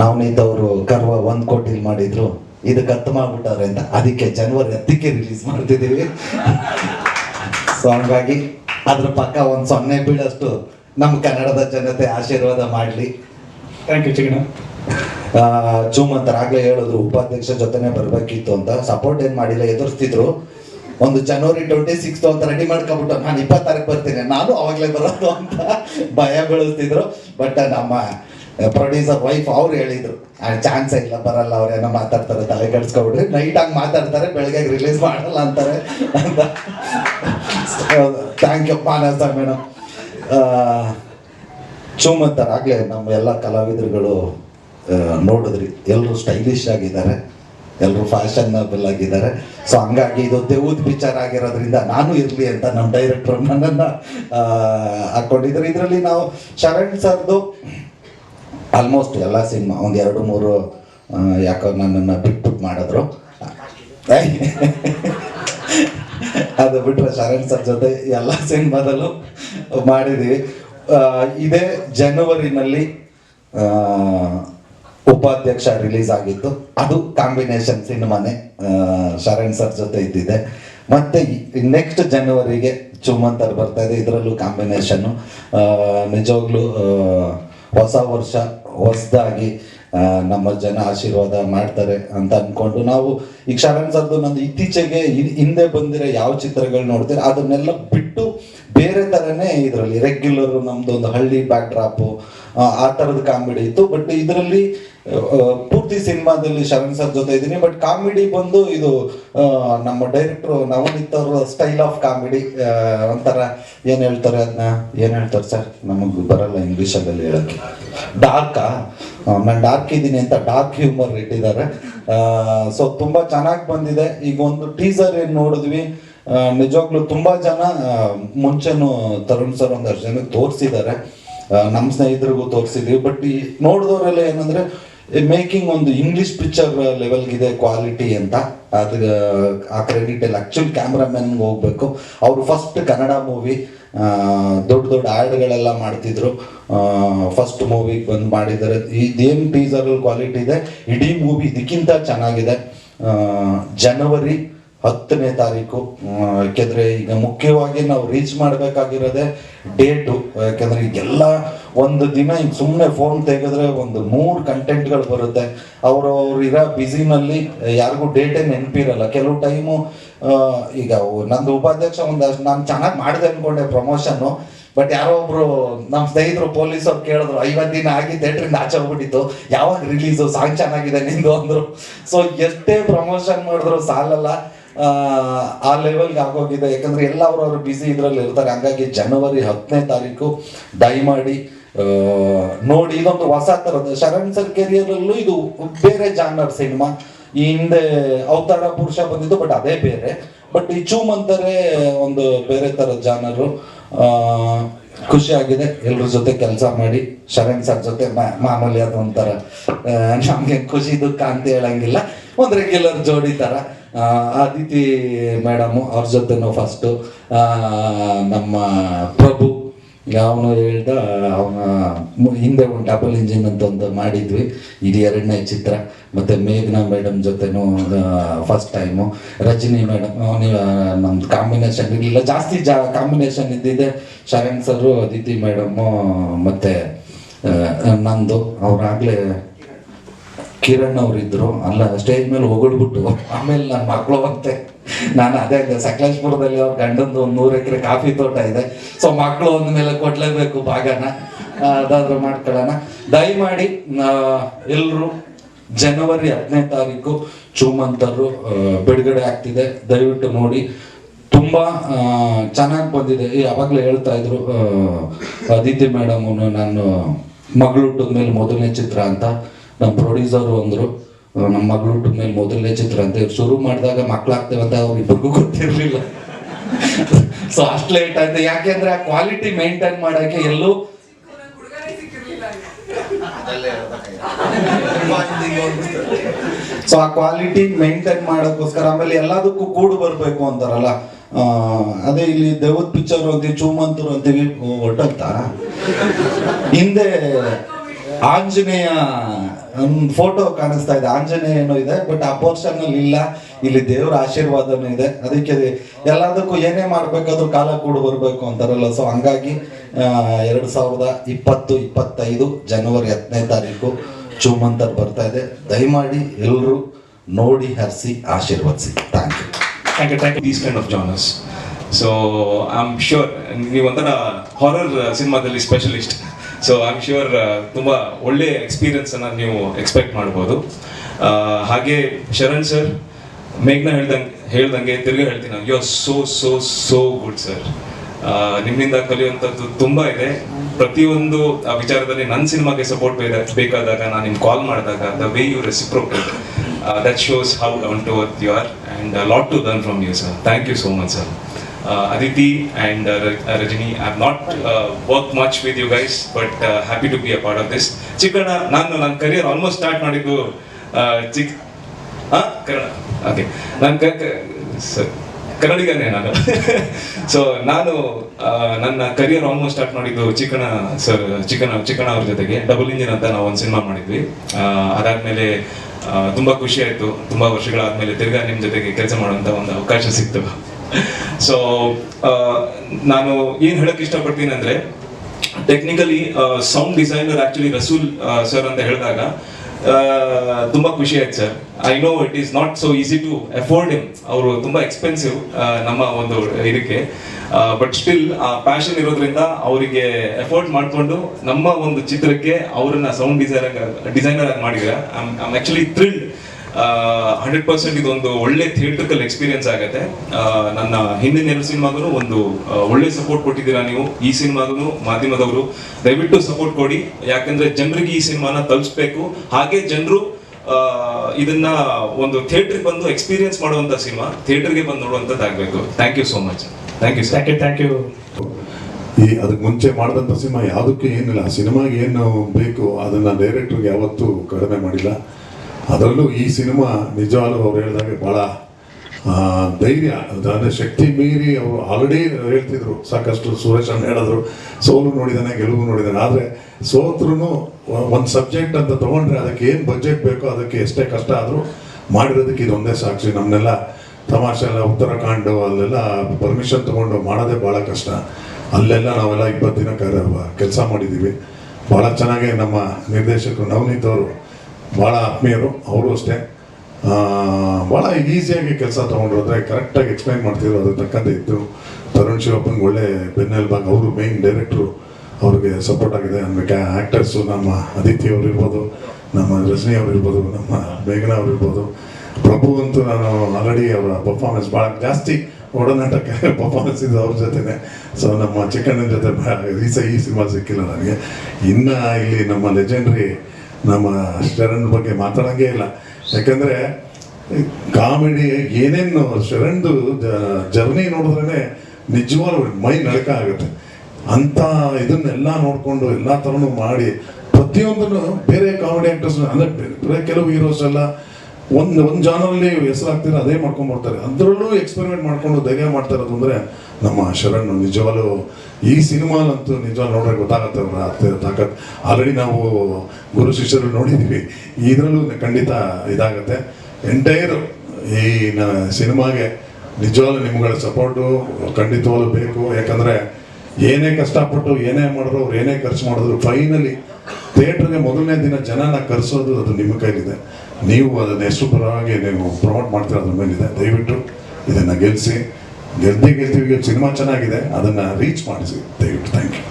ನವನೀತ್ ಅವರು ಕರ್ವ ಒಂದ್ ಕೋಟಿ ಮಾಡಿದ್ರು ಇದು ಕತ್ತು ಮಾಡ್ಬಿಟ್ಟಾರೆ ಅಂತ ಅದಕ್ಕೆ ಜನವರಿ ಹತ್ತಕ್ಕೆ ರಿಲೀಸ್ ಮಾಡ್ತಿದ್ದೀವಿ. ಸೊ ಹಂಗಾಗಿ ಅದ್ರ ಪಕ್ಕ ಒಂದ್ ಸೊನ್ನೆ ಬೀಳಷ್ಟು ನಮ್ಮ ಕನ್ನಡದ ಜನತೆ ಆಶೀರ್ವಾದ ಮಾಡ್ಲಿ. ಥ್ಯಾಂಕ್ ಯು ಚಿಗಣ ಚೂಮ್ ಹೇಳಿದ್ರು ಉಪಾಧ್ಯಕ್ಷ ಜೊತೆನೆ ಬರಬೇಕಿತ್ತು ಅಂತ. ಸಪೋರ್ಟ್ ಏನು ಮಾಡಿಲ್ಲ ಎದುರಿಸ್ತಿದ್ರು. ಒಂದು ಜನವರಿ ಟ್ವೆಂಟಿ ಸಿಕ್ಸ್ ಅಂತ ರೆಡಿ ಮಾಡ್ಕೊಬಿಟ್ಟು ನಾನು ಇಪ್ಪತ್ತಾರಕ್ಕೆ ಬರ್ತೀನಿ. ನಾನು ಅವಾಗಲೇ ಬರೋದು ಅಂತ ಭಯ ಬೆಳೆಸ್ತಿದ್ರು. ಬಟ್ ನಮ್ಮ ಪ್ರೊಡ್ಯೂಸರ್ ವೈಫ್ ಅವ್ರು ಹೇಳಿದ್ರು ಚಾನ್ಸ್ ಇಲ್ಲ, ಬರಲ್ಲ ಅವ್ರೇನೋ ಮಾತಾಡ್ತಾರೆ, ತಲೆ ಕೆಡ್ಸ್ಕೊಬಿಡ್ರಿ ನೈಟ್ ಆಗಿ ಮಾತಾಡ್ತಾರೆ ಬೆಳಗ್ಗೆ ರಿಲೀಸ್ ಮಾಡಲ್ಲ ಅಂತಾರೆ. ಅಂತ. Thank you Manasa madam. ಚೂಮ್ ಅಂತಾರೆ ನಮ್ಮ ಎಲ್ಲ ಕಲಾವಿದರುಗಳು ನೋಡಿದ್ರಿ ಎಲ್ಲರೂ ಸ್ಟೈಲಿಶ್ ಆಗಿದ್ದಾರೆ ಎಲ್ಲರೂ ಫ್ಯಾಷನಬಲ್ ಆಗಿದ್ದಾರೆ. ಸೊ ಹಂಗಾಗಿ ಇದು ದೇವದ ಪಿಕ್ಚರ್ ಆಗಿರೋದ್ರಿಂದ ನಾನು ಇರಲಿ ಅಂತ ನಮ್ಮ ಡೈರೆಕ್ಟರ್ ನನ್ನನ್ನು ಹಾಕ್ಕೊಂಡಿದ್ದಾರೆ ಇದರಲ್ಲಿ ನಾವು ಶರಣ್ ಸರ್ದು ಆಲ್ಮೋಸ್ಟ್ ಎಲ್ಲ ಸಿನಿಮಾ, ಒಂದು ಎರಡು ಮೂರು ಯಾಕೋ ನನ್ನನ್ನು ಬಿಟ್ಟು ಮಾಡಿದ್ರು. ಅದು ಬಿಟ್ಟರೆ ಶರಣ್ ಸರ್ ಜೊತೆ ಎಲ್ಲ ಸಿನಿಮಾದಲ್ಲೂ ಮಾಡಿದ್ದೀವಿ ಇದೇ ಜನವರಿನಲ್ಲಿ ಉಪಾಧ್ಯಕ್ಷ ರಿಲೀಸ್ ಆಗಿತ್ತು ಅದು ಕಾಂಬಿನೇಷನ್ ಸಿನಿಮಾನೇ ಶರಣ್ ಸರ್ ಜೊತೆ ಇದ್ದಿದೆ. ಮತ್ತೆ ನೆಕ್ಸ್ಟ್ ಜನವರಿಗೆ ಚುಮ್ಮಂತರ್ ಬರ್ತಾ ಇದೆ, ಇದರಲ್ಲೂ ಕಾಂಬಿನೇಷನ್ನು. ನಿಜವಾಗ್ಲೂ ಹೊಸ ವರ್ಷ ಹೊಸದಾಗಿ ನಮ್ಮ ಜನ ಆಶೀರ್ವಾದ ಮಾಡ್ತಾರೆ ಅಂತ ಅನ್ಕೊಂಡು ನಾವು ಈ ಶರಣ್ ಸರ್ದು ನಂದು ಇತ್ತೀಚೆಗೆ ಹಿಂದೆ ಬಂದಿರೋ ಯಾವ ಚಿತ್ರಗಳು ನೋಡ್ತೀರ, ಅದನ್ನೆಲ್ಲ ಬೇರೆ ಥರನೇ ಇದರಲ್ಲಿ. ರೆಗ್ಯುಲರ್ ನಮ್ದು ಒಂದು ಹಳ್ಳಿ ಬ್ಯಾಕ್ ಡ್ರಾಪು ಆ ಥರದ ಕಾಮಿಡಿ ಇತ್ತು. ಬಟ್ ಇದರಲ್ಲಿ ಪೂರ್ತಿ ಸಿನಿಮಾದಲ್ಲಿ ಶರಣ್ ಸರ್ ಜೊತೆ ಇದ್ದೀನಿ. ಬಟ್ ಕಾಮಿಡಿ ಬಂದು ಇದು ನಮ್ಮ ಡೈರೆಕ್ಟ್ರು ನವನೀತ್ ಅವರ ಸ್ಟೈಲ್ ಆಫ್ ಕಾಮಿಡಿ ಒಂಥರ ಏನು ಹೇಳ್ತಾರೆ ಅದನ್ನ ಏನು ಹೇಳ್ತಾರೆ ಸರ್ ನಮಗೆ ಬರಲ್ಲ ಇಂಗ್ಲೀಷಲ್ಲಿ ಹೇಳೋಕ್ಕೆ. ಡಾರ್ಕಾ ನಾನು ಡಾರ್ಕ್ ಇದ್ದೀನಿ ಅಂತ ಡಾರ್ಕ್ ಹ್ಯೂಮರ್ ಇಟ್ಟಿದ್ದಾರೆ. ಸೊ ತುಂಬ ಚೆನ್ನಾಗಿ ಬಂದಿದೆ. ಈಗ ಒಂದು ಟೀಸರ್ ಏನು ನೋಡಿದ್ವಿ ನಿಜವಾಗ್ಲೂ ತುಂಬಾ ಜನ ಮುಂಚೆನು ತರುಣ್ ಸರ್ ಒಂದಷ್ಟು ಜನಕ್ಕೆ ತೋರಿಸಿದ್ದಾರೆ. ನಮ್ಮ ಸ್ನೇಹಿತರಿಗೂ ತೋರಿಸಿದ್ವಿ. ಬಟ್ ಈ ನೋಡಿದವರೆಲ್ಲ ಏನಂದ್ರೆ ಮೇಕಿಂಗ್ ಒಂದು ಇಂಗ್ಲಿಷ್ ಪಿಕ್ಚರ್ ಲೆವೆಲ್ಗಿದೆ ಕ್ವಾಲಿಟಿ ಅಂತ. ಅದು ಆ ಕ್ರೆಡಿಟ್ ಎಲ್ಲ ಆ್ಯಕ್ಚುಲಿ ಕ್ಯಾಮ್ರಾಮನ್ಗೆ ಹೋಗ್ಬೇಕು. ಅವರು ಫಸ್ಟ್ ಕನ್ನಡ ಮೂವಿ ದೊಡ್ಡ ದೊಡ್ಡ ಆ್ಯಡ್ಗಳೆಲ್ಲ ಮಾಡ್ತಿದ್ರು. ಫಸ್ಟ್ ಮೂವಿಗೆ ಬಂದು ಮಾಡಿದ್ದಾರೆ. ಇದೇನು ಟೀಸರ್ ಕ್ವಾಲಿಟಿ ಇದೆ? ಇಡೀ ಮೂವಿ ಇದಕ್ಕಿಂತ ಚೆನ್ನಾಗಿದೆ. ಜನವರಿ ಹತ್ತನೇ ತಾರೀಕು ಯಾಕೆಂದ್ರೆ ಈಗ ಮುಖ್ಯವಾಗಿ ನಾವು ರೀಚ್ ಮಾಡಬೇಕಾಗಿರೋದೆ ಡೇಟು ಯಾಕೆಂದ್ರೆ ಈಗೆಲ್ಲ ಒಂದು ದಿನ ಈಗ ಸುಮ್ಮನೆ ಫೋನ್ ತೆಗೆದ್ರೆ ಒಂದು ನೂರು ಕಂಟೆಂಟ್ಗಳು ಬರುತ್ತೆ. ಅವರು ಅವ್ರು ಇರೋ ಬ್ಯುಸಿನಲ್ಲಿ ಯಾರಿಗೂ ಡೇಟೇ ನೆನಪಿರಲ್ಲ. ಕೆಲವು ಟೈಮು ಈಗ ನಂದು ಉಪಾಧ್ಯಕ್ಷ ಒಂದು ನಾನು ಚೆನ್ನಾಗಿ ಮಾಡಿದೆ ಅನ್ಕೊಂಡೆ ಪ್ರಮೋಷನ್ನು ಬಟ್ ಯಾರೋ ಒಬ್ರು ನಮ್ಮ ಸ್ನೇಹಿತರು ಪೊಲೀಸ್ ಅವ್ರು ಕೇಳಿದ್ರು ಐವತ್ತು ದಿನ ಆಗಿ ಥಿಯೇಟ್ರಿಂದ ಆಚೆ ಹೋಗ್ಬಿಟ್ಟಿತ್ತು ಯಾವಾಗ ರಿಲೀಸು ಸಾಂಗ್ ಚೆನ್ನಾಗಿದೆ ನಿಂದು? ಅಂದ್ರು. ಸೊ ಎಷ್ಟೇ ಪ್ರಮೋಷನ್ ಮಾಡಿದ್ರು ಸಾಲಲ್ಲ. ಆ, ಲೆವೆಲ್ಗೆ ಆಗೋಗಿದೆ. ಯಾಕಂದ್ರೆ ಎಲ್ಲ ಅವರು ಬಿಸಿ ಇದ್ರಲ್ಲಿ ಇರ್ತಾರೆ. ಹಂಗಾಗಿ ಜನವರಿ ಹತ್ತನೇ ತಾರೀಕು ದಯಮಾಡಿ ಮಾಡಿ ನೋಡಿ ಇದೊಂದು ಹೊಸ ಥರದ ಶರಣ್ ಸರ್ ಕೆರಿಯರಲ್ಲೂ ಇದು ಬೇರೆ ಜಾನರ್ ಸಿನಿಮಾ ಈ ಹಿಂದೆ ಅವತಾರ ಪುರುಷ ಬಂದಿದ್ದು ಬಟ್ ಅದೇ ಬೇರೆ. ಬಟ್ ಈ ಚೂಮ್ ಅಂತಾರೆ ಒಂದು ಬೇರೆ ಥರದ ಜಾನರು ಖುಷಿ ಆಗಿದೆ. ಎಲ್ಲರ ಜೊತೆ ಕೆಲಸ ಮಾಡಿ ಶರಣ್ ಸರ್ ಜೊತೆ ಮಾಮೂಲಿ ಅದು ಒಂಥರ ಖುಷಿ ದುಃಖ ಅಂತ ಹೇಳಂಗಿಲ್ಲ. ಒಂದು ರೆಗ್ಯುಲರ್ ಜೋಡಿ ಥರ ಅದಿತಿ ಮೇಡಮು, ಅವ್ರ ಜೊತೆನೂ ಫಸ್ಟು ನಮ್ಮ ಪ್ರಭು, ಅವನು ಹೇಳ್ದ, ಅವನ ಹಿಂದೆ ಒಂದು ಡಬಲ್ ಇಂಜಿನ್ ಅಂತ ಒಂದು ಮಾಡಿದ್ವಿ, ಇದು ಎರಡನೇ ಚಿತ್ರ. ಮತ್ತೆ ಮೇಘನಾ ಮೇಡಮ್ ಜೊತೆನೂ ಫಸ್ಟ್ ಟೈಮು ರಜನಿ ಮೇಡಮ್ ನೀವು ನಮ್ದು ಕಾಂಬಿನೇಷನ್ ಇರಲಿಲ್ಲ. ಜಾಸ್ತಿ ಜಾ ಕಾಂಬಿನೇಷನ್ ಇದ್ದಿದೆ ಶರಣ್ ಸರು ಅದಿತಿ ಮೇಡಮು, ಮತ್ತೆ ನಂದು. ಅವ್ರಾಗಲೇ ಕಿರಣ್ ಅವರಿದ್ರು, ಅಲ್ಲ ಸ್ಟೇಜ್ ಮೇಲೆ ಹೊಗಳ್ಬಿಟ್ಟು, ಆಮೇಲೆ ನನ್ನ ಮಕ್ಕಳು ಅಂತೆ ನಾನು ಅದೇ ಇದೆ ಸಕಲೇಶ್ಪುರದಲ್ಲಿ ಅವ್ರ ಗಂಡಂದು ಒಂದು ನೂರು ಎಕರೆ ಕಾಫಿ ತೋಟ ಇದೆ. ಸೊ ಮಕ್ಕಳು ಒಂದ ಮೇಲೆ ಕೊಡ್ಲೇಬೇಕು ಭಾಗನ. ಅದಾದ್ರೂ ಮಾಡ್ಕೊಳ್ಳೋಣ. ದಯಮಾಡಿ ಎಲ್ಲರೂ ಜನವರಿ ಹತ್ತನೇ ತಾರೀಕು ಚೂಮಂತರು ಬಿಡುಗಡೆ ಆಗ್ತಿದೆ. ದಯವಿಟ್ಟು ನೋಡಿ. ತುಂಬಾ ಚೆನ್ನಾಗಿ ಬಂದಿದೆ. ಈ ಅವಾಗಲೇ ಹೇಳ್ತಾ ಇದ್ರು ಅದಿತಿ ಮೇಡಮ್ ನಾನು ಮಗಳು ಹುಟ್ಟಿದ್ಮೇಲೆ ಮೊದಲನೇ ಚಿತ್ರ ಅಂತ. ನಮ್ಮ ಪ್ರೊಡ್ಯೂಸರು ಅಂದ್ರು ನಮ್ಮ ಮಗಳು ಹುಟ್ಟಿದ ಮೇಲೆ ಮೊದಲನೇ ಚಿತ್ರ ಅಂತ ಶುರು ಮಾಡಿದಾಗ ಮಕ್ಕಳಾಗ್ತೇವೆ ಅಂತ ಅವ್ರಿಬ್ರಿಗೂ ಗೊತ್ತಿರಲಿಲ್ಲ. ಸೊ ಅಷ್ಟು ಲೇಟ್ ಆಯ್ತು. ಯಾಕೆಂದ್ರೆ ಆ ಕ್ವಾಲಿಟಿ ಮೇಂಟೈನ್ ಮಾಡೋಕೆ ಎಲ್ಲೂ ಸೊ ಆ ಕ್ವಾಲಿಟಿ ಮೇಂಟೈನ್ ಮಾಡೋಕ್ಕೋಸ್ಕರ ಆಮೇಲೆ ಎಲ್ಲದಕ್ಕೂ ಕೂಡು ಬರಬೇಕು ಅಂತಾರಲ್ಲ. ಅದೇ ಇಲ್ಲಿ ದೇವದ್ ಪಿಕ್ಚರ್ ಅಂತೀವಿ, ಚೂಮಂತರು ಅಂತೀವಿ ಒಟ್ಟಂತ? ಹಿಂದೆ ಆಂಜನೇಯ ಫೋಟೋ ಕಾಣಿಸ್ತಾ ಇದೆ. ಆಂಜನೇಯನು ಇದೆ ಬಟ್ ಆ ಪೋರ್ಷನ್ ಅಲ್ಲಿ ಇಲ್ಲ. ಇಲ್ಲಿ ದೇವರ ಆಶೀರ್ವಾದನೂ ಇದೆ. ಅದಕ್ಕೆ ಎಲ್ಲದಕ್ಕೂ ಏನೇ ಮಾಡ್ಬೇಕಾದ್ರೂ ಕಾಲ ಕೂಡ ಬರಬೇಕು ಅಂತಾರಲ್ಲ. ಸೊ ಹಂಗಾಗಿ ಎರಡು ಸಾವಿರದ ಇಪ್ಪತ್ತು ಇಪ್ಪತ್ತೈದು ಜನವರಿ ಹತ್ತನೇ ತಾರೀಕು ಚುಮ್ಮಂತರ್ ಬರ್ತಾ ಇದೆ. ದಯಮಾಡಿ ಎಲ್ಲರೂ ನೋಡಿ ಹರಿಸಿ ಆಶೀರ್ವದಿಸಿ. Thank you thank you thank you these kind of genres so I am sure ನೀವು ಒಂಥರ ಹಾರರ್ ಸಿನಿಮಾದಲ್ಲಿ specialist so I am sure ತುಂಬ ಒಳ್ಳೆ ಎಕ್ಸ್ಪೀರಿಯನ್ಸನ್ನು ನೀವು ಎಕ್ಸ್ಪೆಕ್ಟ್ ಮಾಡ್ಬೋದು. ಹಾಗೆ ಶರಣ್ ಸರ್ ಮೇಘ್ನ ಹೇಳ್ದಂಗೆ ಹೇಳ್ದಂಗೆ ತಿರ್ಗಿ ಹೇಳ್ತೀನಿ you are so so so good sir ನಿಮ್ಮಿಂದ ಕಲಿಯುವಂಥದ್ದು ತುಂಬ ಇದೆ. ಪ್ರತಿಯೊಂದು, ಆ, ವಿಚಾರದಲ್ಲಿ ನನ್ನ ಸಿನಿಮಾಗೆ ಸಪೋರ್ಟ್ ಬೇಕಾದಾಗ ನಾನು ನಿಮ್ಗೆ ಕಾಲ್ ಮಾಡಿದಾಗ the way you reciprocate that shows how down to earth you are and lot to learn from you sir thank you so much sir Aditi and uh, Ra- not Rajini, much with not uh, worked much with you guys, but of happy to be a part of this. Chikkanna ನಾನು ನನ್ನ career almost start ಮಾಡಿದ್ದು ಚಿಕ್ ಹಾಂ Kannada. Okay ನಾನು ಕ- ಕನ್ನಡಿಗನೇ ನಾನು. So ನಾನು ನನ್ನ career almost start ಮಾಡಿದ್ದು ಚಿಕ್ಕಣ ಸರ್ ಚಿಕ್ಕಣ ಚಿಕ್ಕಣ ಅವ್ರ ಜೊತೆಗೆ. ಡಬಲ್ ಇಂಜಿನ್ ಅಂತ ನಾವು ಒಂದು ಸಿನಿಮಾ ಮಾಡಿದ್ವಿ. ಅದಾದ್ಮೇಲೆ ತುಂಬಾ ಖುಷಿ ಆಯ್ತು. ತುಂಬಾ ವರ್ಷಗಳಾದ್ಮೇಲೆ ತಿರ್ಗಾ ನಿಮ್ ಜೊತೆಗೆ ಕೆಲಸ ಮಾಡುವಂತ ಒಂದು ಅವಕಾಶ ಸಿಕ್ತು. ಸೊ ನಾನು ಏನ್ ಹೇಳಕ್ ಇಷ್ಟಪಡ್ತೀನಿ ಅಂದ್ರೆ technically sound designer actually Rasool sir ಅಂತ ಹೇಳಿದಾಗ ಆ, ತುಂಬಾ ಖುಷಿ ಆಯ್ತು sir I know it is not so easy to afford him ಅವರು ತುಂಬಾ ಎಕ್ಸ್ಪೆನ್ಸಿವ್ ನಮ್ಮ ಒಂದು ಇದಕ್ಕೆ. ಬಟ್ ಸ್ಟಿಲ್ ಆ ಪ್ಯಾಷನ್ ಇರೋದ್ರಿಂದ ಅವರಿಗೆ ಎಫೋರ್ಟ್ ಮಾಡಿಕೊಂಡು ನಮ್ಮ ಒಂದು ಚಿತ್ರಕ್ಕೆ ಅವರನ್ನ ಸೌಂಡ್ ಡಿಸೈನರ್ ಡಿಸೈನರ್ ಆಗಿ ಮಾಡಿದ್ರೆ am actually thrilled hundred percent ಇದೊಂದು ಒಳ್ಳೆ ಥಿಯೇಟ್ರಿಕಲ್ ಎಕ್ಸ್ಪೀರಿಯನ್ಸ್ ಆಗುತ್ತೆ. ನನ್ನ ಹಿಂದಿನ ಎರಡು ಸಿನಿಮಾಗೂ ಒಂದು ಒಳ್ಳೆ ಸಪೋರ್ಟ್ ಕೊಟ್ಟಿದ್ದೀರಾ ನೀವು. ಈ ಸಿನಿಮಾಗೂ ಮಾಧ್ಯಮದವರು ದಯವಿಟ್ಟು ಸಪೋರ್ಟ್ ಕೊಡಿ. ಯಾಕಂದ್ರೆ ಜನರಿಗೆ ಈ ಸಿನಿಮಾನ ತಲುಪಿಸ್ಬೇಕು ಹಾಗೆ ಜನರು ಇದನ್ನ ಒಂದು ಥಿಯೇಟ್ರಿಗೆ ಬಂದು ಎಕ್ಸ್ಪೀರಿಯನ್ಸ್ ಮಾಡುವಂತ ಸಿನಿಮಾ ಥಿಯೇಟರ್ಗೆ ಬಂದು ನೋಡುವಂತದ್ದಾಗಬೇಕು thank you so much thank you thank you thank you ಈ ಅದಕ್ಕೆ ಮುಂಚೆ ಮಾಡಿದಂಥ ಸಿನಿಮಾ ಯಾವುದಕ್ಕೆ ಏನಿಲ್ಲ. ಸಿನಿಮಾಗೆ ಏನು ಬೇಕು ಅದನ್ನು ಡೈರೆಕ್ಟ್ರಿಗೆ ಯಾವತ್ತೂ ಕಡಿಮೆ ಮಾಡಿಲ್ಲ. ಅದರಲ್ಲೂ ಈ ಸಿನಿಮಾ ನಿಜವಾಗ್ಲೂ ಅವ್ರು ಹೇಳಿದಾಗೆ ಭಾಳ ಧೈರ್ಯ, ಅಂದರೆ ಶಕ್ತಿ ಮೀರಿ ಅವರು ಆಲ್ರೆಡಿ ಹೇಳ್ತಿದ್ರು. ಸಾಕಷ್ಟು ಸುರೇಶ್ ಅಣ್ಣ ಹೇಳಿದ್ರು ಸೋಲು ನೋಡಿದಾನೆ, ಗೆಲುವು ನೋಡಿದಾನೆ. ಆದರೆ ಸೋತ್ರೂ ಒಂದು ಸಬ್ಜೆಕ್ಟ್ ಅಂತ ತೊಗೊಂಡ್ರೆ ಅದಕ್ಕೆ ಏನು ಬಜೆಟ್ ಬೇಕೋ ಅದಕ್ಕೆ ಎಷ್ಟೇ ಕಷ್ಟ ಆದರೂ ಮಾಡಿರೋದಕ್ಕೆ ಇದೊಂದೇ ಸಾಕ್ಷಿ. ನಮ್ಮನ್ನೆಲ್ಲ ತಮಾಷೆ ಎಲ್ಲ ಉತ್ತರಾಖಂಡ್ ಅಲ್ಲೆಲ್ಲ ಪರ್ಮಿಷನ್ ತಗೊಂಡು ಮಾಡೋದೇ ಭಾಳ ಕಷ್ಟ. ಅಲ್ಲೆಲ್ಲ ನಾವೆಲ್ಲ ಇಪ್ಪತ್ತು ದಿನ ಕೆಲಸ ಮಾಡಿದ್ದೀವಿ ಭಾಳ ಚೆನ್ನಾಗಿ ನಮ್ಮ ನಿರ್ದೇಶಕರು ನವನೀತ್ ಅವರು ಭಾಳ ಆತ್ಮೀಯರು, ಅವರು ಅಷ್ಟೇ. ಭಾಳ ಈಸಿಯಾಗಿ ಕೆಲಸ ತೊಗೊಂಡ್ರು ಅಂದರೆ ಕರೆಕ್ಟಾಗಿ ಎಕ್ಸ್ಪ್ಲೈನ್ ಮಾಡ್ತಿದ್ರು ಅದ್ರ ತಕ್ಕಂತೆ ಇತ್ತು. ತರುಣ್ ಶಿವಪ್ಪಂಗೆ ಒಳ್ಳೆ ಬೆನ್ನೆಲ್ಬಾಗ್ ಅವರು ಮೇಯ್ನ್ ಡೈರೆಕ್ಟ್ರು ಅವ್ರಿಗೆ ಸಪೋರ್ಟ್ ಆಗಿದೆ. ಆಮೇಲೆ ಆ್ಯಕ್ಟರ್ಸು ನಮ್ಮ ಅದಿತಿ ಅವರು ಇರ್ಬೋದು, ನಮ್ಮ ರಜನಿ ಅವ್ರು ಇರ್ಬೋದು, ನಮ್ಮ ಮೇಘನಾ ಅವ್ರು ಇರ್ಬೋದು. ಪ್ರಭು ಅಂತೂ ನಾನು ಆಲ್ರೆಡಿ ಅವರ ಪರ್ಫಾರ್ಮೆನ್ಸ್ ಭಾಳ ಜಾಸ್ತಿ ಒಡನಾಟಕ್ಕೆ ಪರ್ಫಾರ್ಮೆನ್ಸ್ ಇದೆ ಅವ್ರ ಜೊತೆನೆ. ಸೊ ನಮ್ಮ ಚಿಕ್ಕಣ್ಣನ ಜೊತೆ ಈ ಈ ಸಿನಿಮಾ ಸಿಕ್ಕಿಲ್ಲ ನನಗೆ. ಇನ್ನು ಇಲ್ಲಿ ನಮ್ಮ ಲೆಜೆಂಡ್ರಿ ನಮ್ಮ ಶರಣ್ ಬಗ್ಗೆ ಮಾತಾಡೋಂಗೇ ಇಲ್ಲ. ಯಾಕಂದರೆ, ಕಾಮಿಡಿ ಏನೇನು ಶರಣ್ದು ಜರ್ನಿ ನೋಡಿದ್ರೇ ನಿಜವಾಗ್ಲೂ ಮೈ ನಡಕ ಆಗುತ್ತೆ. ಅಂತ ಇದನ್ನೆಲ್ಲ ನೋಡಿಕೊಂಡು ಎಲ್ಲ ಥರನೂ ಮಾಡಿ, ಪ್ರತಿಯೊಂದನ್ನು ಬೇರೆ ಕಾಮಿಡಿ ಆ್ಯಕ್ಟರ್ಸ್ ಅಂದರೆ ಕೆಲವು ಹೀರೋಸ್ ಎಲ್ಲ ಒಂದು ಒಂದು ಜಾನಲ್ಲಿ ಹೆಸರಾಗ್ತೀರಾ ಅದೇ ಮಾಡ್ಕೊಂಡು ಬರ್ತಾರೆ. ಅದರಲ್ಲೂ ಎಕ್ಸ್ಪೆರಿಮೆಂಟ್ ಮಾಡ್ಕೊಂಡು ಧೈರ್ಯ ಮಾಡ್ತಾ ಇರೋದು ಅಂದರೆ ನಮ್ಮ ಶರಣ್, ನಿಜವಾಗ್ಲೂ ಈ ಸಿನಿಮಾಲಂತೂ ನಿಜವಾಗ್ಲೂ ನೋಡ್ರೆ ಗೊತ್ತಾಗತ್ತೆ ಅವರ ಹತ್ತಿರ ತಾಕತ್. ಆಲ್ರೆಡಿ ನಾವು ಗುರು ಶಿಷ್ಯರು ನೋಡಿದ್ದೀವಿ ಇದರಲ್ಲೂ ಖಂಡಿತ ಇದಾಗತ್ತೆ. ಎಂಟೈರ್ ಈ ಸಿನಿಮಾಗೆ ನಿಜವಾಗ್ಲು ನಿಮ್ಗಳ ಸಪೋರ್ಟು ಖಂಡಿತವಾಗ್ಲೂ ಬೇಕು. ಯಾಕಂದರೆ ಏನೇ ಕಷ್ಟಪಟ್ಟು ಏನೇ ಮಾಡಿದ್ರು, ಅವ್ರು ಏನೇ ಖರ್ಚು ಮಾಡಿದ್ರು ಫೈನಲಿ ಥಿಯೇಟ್ರಿಗೆ ಮೊದಲನೇ ದಿನ ಜನನ ಕರೆಸೋದು ಅದು ನಿಮ್ಮ ಕೈಲಿದೆ. ನೀವು ಅದನ್ನು ಎಷ್ಟು ಪರವಾಗಿ ನೀವು ಪ್ರಮೋಟ್ ಮಾಡ್ತೀರ ಅದ್ರ ಮೇಲಿದೆ. ದಯವಿಟ್ಟು ಇದನ್ನು ಗೆಲ್ಲಿಸಿ ಗೆದ್ದೇ ಗೆಲ್ತೀವಿ, ಸಿನಿಮಾ ಚೆನ್ನಾಗಿದೆ, ಅದನ್ನು ರೀಚ್ ಮಾಡಿಸಿ. ದಯವಿಟ್ಟು ಥ್ಯಾಂಕ್ ಯು